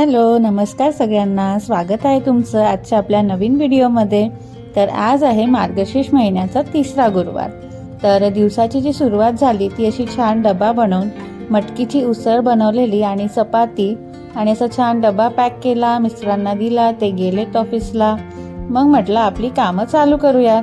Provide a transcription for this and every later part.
Hello नमस्कार सगळ्यांना. स्वागत आहे तुमचं आजच्या आपल्या नवीन व्हिडिओमध्ये. तर आज आहे मार्गशीर्ष महिन्याचा तिसरा गुरुवार. तर दिवसाची जी सुरुवात झाली ती अशी छान डबा बनवून मटकीची उसळ बनवलेली आणि चपाती आणि असा छान डबा पॅक केला मिस्टरांना दिला ते गेलेत ऑफिसला. मग म्हटलं आपली कामं चालू करूयात.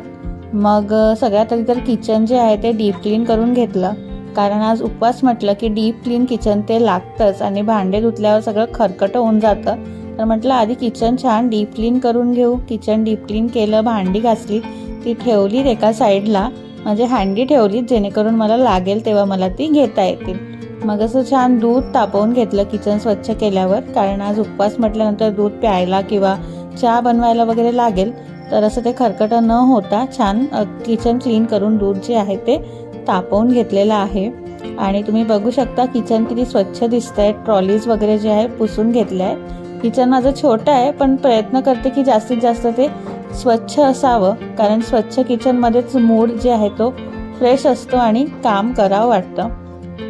मग सगळ्यात आधी तर किचन जे आहे ते डीप क्लीन करून घेतलं. कारण आज उपवास म्हटलं की डीप क्लीन किचन ते लागतंच आणि भांडे धुतल्यावर सगळं खरकट होऊन जातं. तर म्हटलं आधी किचन छान डीप क्लीन करून घेऊ. किचन डीप क्लीन केलं भांडी घासली ती ठेवलीत एका साईडला म्हणजे हँडी ठेवलीत जेणेकरून मला लागेल तेव्हा मला ती घेता येतील. मग असं छान दूध तापवून घेतलं किचन स्वच्छ केल्यावर. कारण आज उपवास म्हटल्यानंतर दूध प्यायला किंवा चहा बनवायला वगैरे लागेल. तर असं ते खरकटं न होता छान किचन क्लीन करून दूध जे आहे ते तापवून घेतलेला आहे. आणि तुम्ही बघू शकता किचन किती स्वच्छ दिसत आहे ट्रॉलीज वगैरे जे आहे पुसून घेतले आहे किचन माझं छोटं आहे पण प्रयत्न करते की जास्तीत जास्त ते स्वच्छ असावं. कारण स्वच्छ किचनमध्येच मूड जे आहे तो फ्रेश असतो आणि काम करावं वाटतं.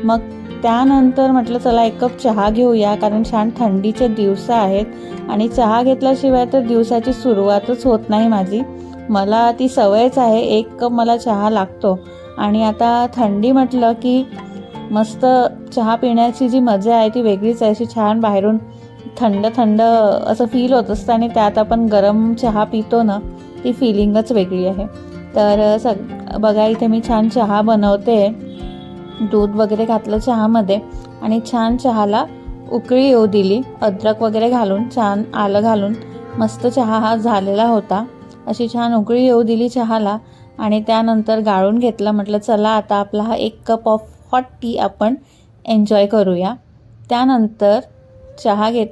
मग त्यानंतर म्हटलं चला एक कप चहा घेऊया. कारण छान थंडीचे दिवस आहेत. आणि चहा घेतल्याशिवाय तर दिवसाची सुरुवातच होत नाही माझी. मला ती सवयच आहे एक कप मला चहा लागतो. आणि आता थंडी म्हटलं की मस्त चहा पिण्याची जी मजा आहे ती वेगळीच आहे. अशी छान बाहेरून थंड थंड असं फील होत असतं आणि त्यात आपण गरम चहा पितो ना ती फिलिंगच वेगळी आहे. तर सग बघा इथे मी छान चहा बनवते. दूध वगैरे घातलं चहामध्ये आणि छान चहाला उकळी येऊ दिली. अद्रक वगैरे घालून छान आलं घालून मस्त चहा हा झालेला होता. अशी छान उकळी येऊ दिली चहाला. आणि त्यानंतर गाळून घेतलं म्हटलं चला आता आपला हा एक कप ऑफ हॉट टी आपण एन्जॉय करूया. त्यानंतर चहा घेत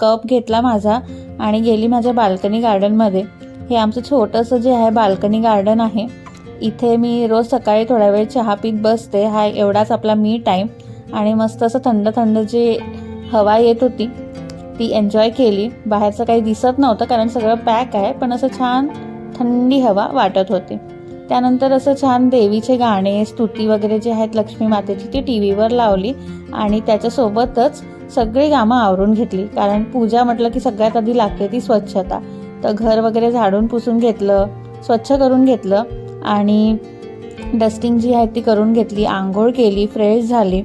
कप घेतला माझा आणि गेली माझ्या बाल्कनी गार्डनमध्ये हे आमचं छोटंसं जे आहे बाल्कनी गार्डन आहे इथे मी रोज सकाळी थोडा वेळ चहा पीत बसते. हा एवढाच आपला मी टाईम आणि मस्त असं थंड थंड जे हवा येत होती ती एन्जॉय केली. बाहेरचं काही दिसत नव्हतं कारण सगळं पॅक आहे पण असं छान थंडी हवा वाटत होती. त्यानंतर असं छान देवीचे गाणे स्तुती वगैरे जे आहेत लक्ष्मी मातेची ती टी व्हीवर लावली आणि त्याच्यासोबतच सगळी कामं आवरून घेतली. कारण पूजा म्हटलं की सगळ्यात आधी लागते ती स्वच्छता. तर घर वगैरे झाडून पुसून घेतलं स्वच्छ करून घेतलं आणि डस्टिंग जी आहे ती करून घेतली आंघोळ केली फ्रेश झाली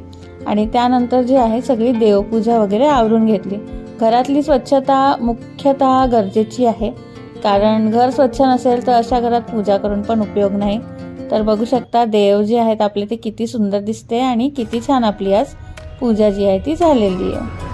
आणि त्यानंतर जी आहे सगळी देवपूजा वगैरे आवरून घेतली. घरातली स्वच्छता मुख्यतः गरजेची आहे. कारण घर स्वच्छ नसेल तर अशा घरात पूजा करून पण उपयोग नाही. तर बघू शकता देव जे आहेत आपले ते किती सुंदर दिसते आणि किती छान आपली आज पूजा जी आहे ती झालेली आहे.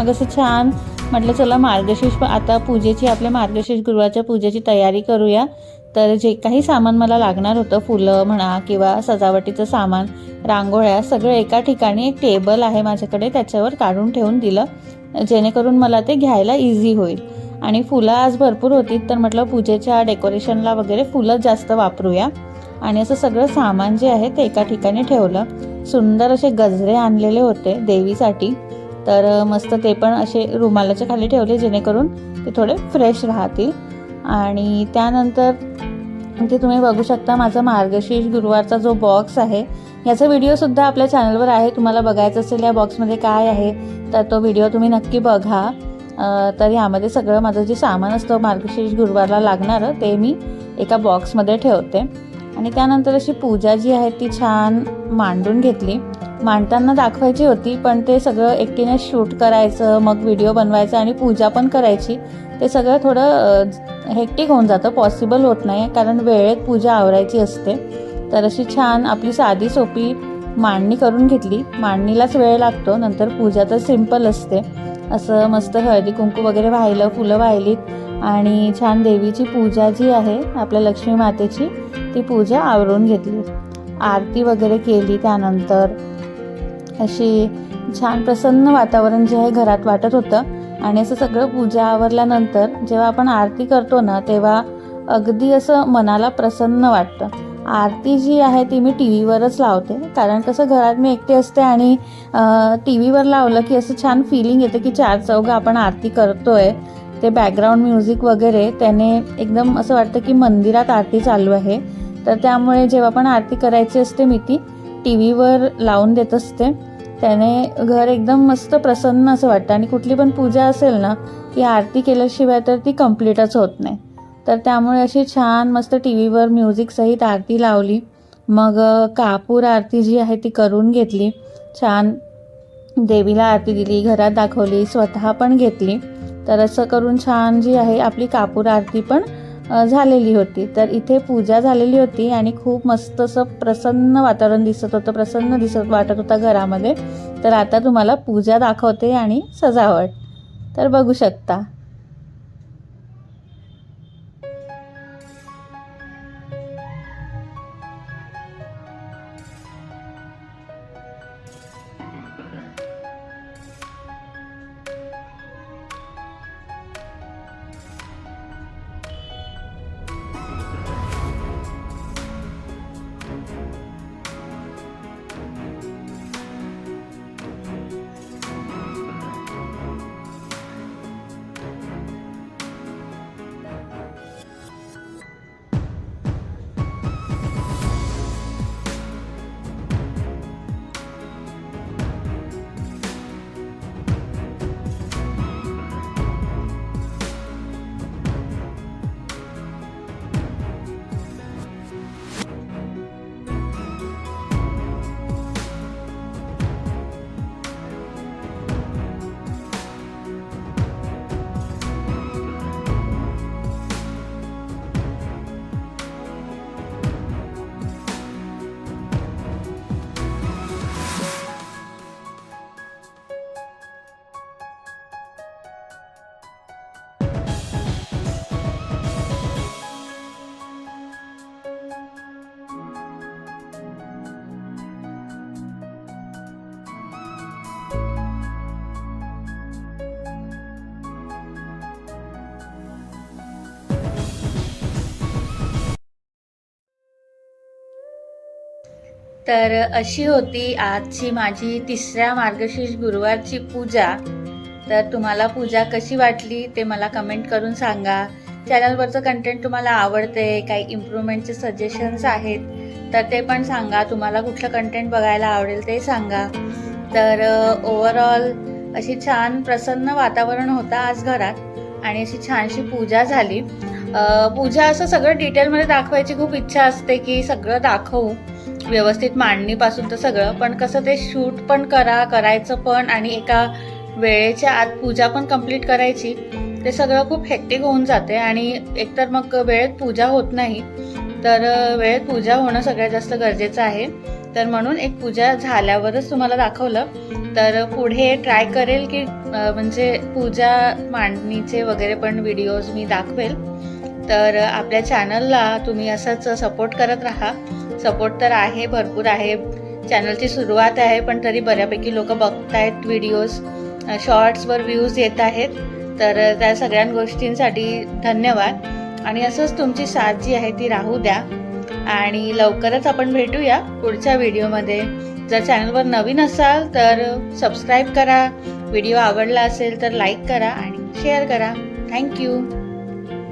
मग असं छान म्हटलं चला मार्गशीर्ष आता पूजेची आपल्या मार्गशीर्ष गुरुवारच्या पूजेची तयारी करूया. तर जे काही सामान मला लागणार होतं फुलं म्हणा किंवा सजावटीचं सामान रांगोळ्या सगळं एका ठिकाणी एक टेबल आहे माझ्याकडे त्याच्यावर काढून ठेवून दिलं. जेणेकरून मला ते घ्यायला इझी होईल. आणि फुलं आज भरपूर होती तर म्हटलं पूजेच्या डेकोरेशनला वगैरे फुलं जास्त वापरूया. आणि असं सगळं सामान जे आहे ते एका ठिकाणी ठेवलं. सुंदर असे गजरे आणलेले होते देवीसाठी. तर मस्त ते पण असे रुमालाच्या खाली ठेवले जेणेकरून ते थोडे फ्रेश राहतील. आणि त्यानंतर ते तुम्ही बघू शकता माझा मार्गशीर्ष गुरुवारचा जो बॉक्स आहे याचा व्हिडिओसुद्धा आपल्या चॅनलवर आहे. तुम्हाला बघायचं असेल या बॉक्समध्ये काय आहे तर तो व्हिडिओ तुम्ही नक्की बघा. तर यामध्ये सगळं माझं जे सामान असतं मार्गशीर्ष गुरुवारला लागणारं ते मी एका बॉक्समध्ये ठेवते. आणि त्यानंतर अशी पूजा जी आहे ती छान मांडून घेतली. मांडताना दाखवायची होती पण ते सगळं एकटीने शूट करायचं मग व्हिडिओ बनवायचं आणि पूजा पण करायची ते सगळं थोडं हेक्टिक होऊन जातं पॉसिबल होत नाही कारण वेळेत पूजा आवरायची असते. तर अशी छान आपली साधी सोपी मांडणी करून घेतली. मांडणीलाच वेळ लागतो नंतर पूजा तर सिंपल असते. असं मस्त हळदी कुंकू वगैरे वाहिलं फुलं वाहिलीत आणि छान देवीची पूजा जी आहे आपल्या लक्ष्मी मातेची ती पूजा आवरून घेतली. आरती वगैरे केली त्यानंतर. अशी छान प्रसन्न वातावरण जे आहे घरात वाटत होतं. आणि असं सगळं पूजा आवरल्यानंतर जेव्हा आपण आरती करतो ना तेव्हा अगदी असं मनाला प्रसन्न वाटतं. आरती जी आहे ती मी टी व्हीवरच लावते. कारण कसं घरात मी एकटी असते आणि टी व्हीवर लावलं की असं छान फिलिंग येतं की चार चौघं आपण आरती करतोय. ते बॅकग्राऊंड म्युझिक वगैरे त्याने एकदम असं वाटतं की मंदिरात आरती चालू आहे. तर त्यामुळे जेव्हा पण आरती करायची असते मी ती टी व्हीवर लावून देत असते. त्याने घर एकदम मस्त प्रसन्न असं वाटतं. आणि कुठली पण पूजा असेल ना की आरती केल्याशिवाय तर ती कम्प्लीटच होत नाही. तर त्यामुळे अशी छान मस्त टी व्हीवर म्युझिकसहित आरती लावली. मग कापूर आरती जी आहे ती करून घेतली. छान देवीला आरती दिली घरात दाखवली स्वतः पण घेतली. तर असं करून छान जी आहे आपली कापूर आरती पण झालेली होती. तर इथे पूजा झालेली होती आणि खूप मस्त असं प्रसन्न वातावरण दिसत होतं प्रसन्न दिसत वाटत होता घरामध्ये. तर आता तुम्हाला पूजा दाखवते आणि सजावट. तर बघू शकता. तर अशी होती आजची माझी तिसऱ्या मार्गशीर्ष गुरुवारची पूजा. तर तुम्हाला पूजा कशी वाटली ते मला कमेंट करून सांगा. चॅनलवरचं कंटेंट तुम्हाला आवडते काही इम्प्रूव्हमेंटचे सजेशन्स आहेत तर ते पण सांगा. तुम्हाला कुठलं कंटेंट बघायला आवडेल ते सांगा. तर ओवरऑल अशी छान प्रसन्न वातावरण होतं आज घरात आणि अशी छानशी पूजा झाली. पूजा असं सगळं डिटेलमध्ये दाखवायची खूप इच्छा असते की सगळं दाखवू. व्यवस्थित मांडणीपासून तर सगळं पण कसं ते शूट पण करा करायचं पण आणि एका वेळेच्या आत पूजा पण कंप्लीट करायची ते सगळं खूप हेक्टिक होऊन जाते आणि एकतर मग वेळेत पूजा होत नाही तर वेळेत पूजा होणं सगळ्यात जास्त गरजेचं आहे. तर म्हणून एक पूजा झाल्यावरच तुम्हाला दाखवलं. तर पुढे ट्राय करेल की म्हणजे पूजा मांडणीचे वगैरे पण व्हिडिओज मी दाखवेल. तर आपल्या चॅनलला तुम्ही असंच सपोर्ट करत राहा. सपोर्ट तर आहे भरपूर आहे. चॅनलची सुरुवात आहे पण तरी बऱ्यापैकी लोक बघतायत व्हिडिओज शॉर्ट्सवर व्ह्यूज येत आहेत. तर त्या सगळ्या गोष्टींसाठी धन्यवाद. आणि असंच तुमची साथ जी आहे ती राहू द्या. आणि लवकरच आपण भेटूया पुढच्या व्हिडिओमध्ये जर चॅनलवर नवीन असाल तर सबस्क्राईब करा. व्हिडिओ आवडला असेल तर लाईक करा आणि शेअर करा. थँक्यू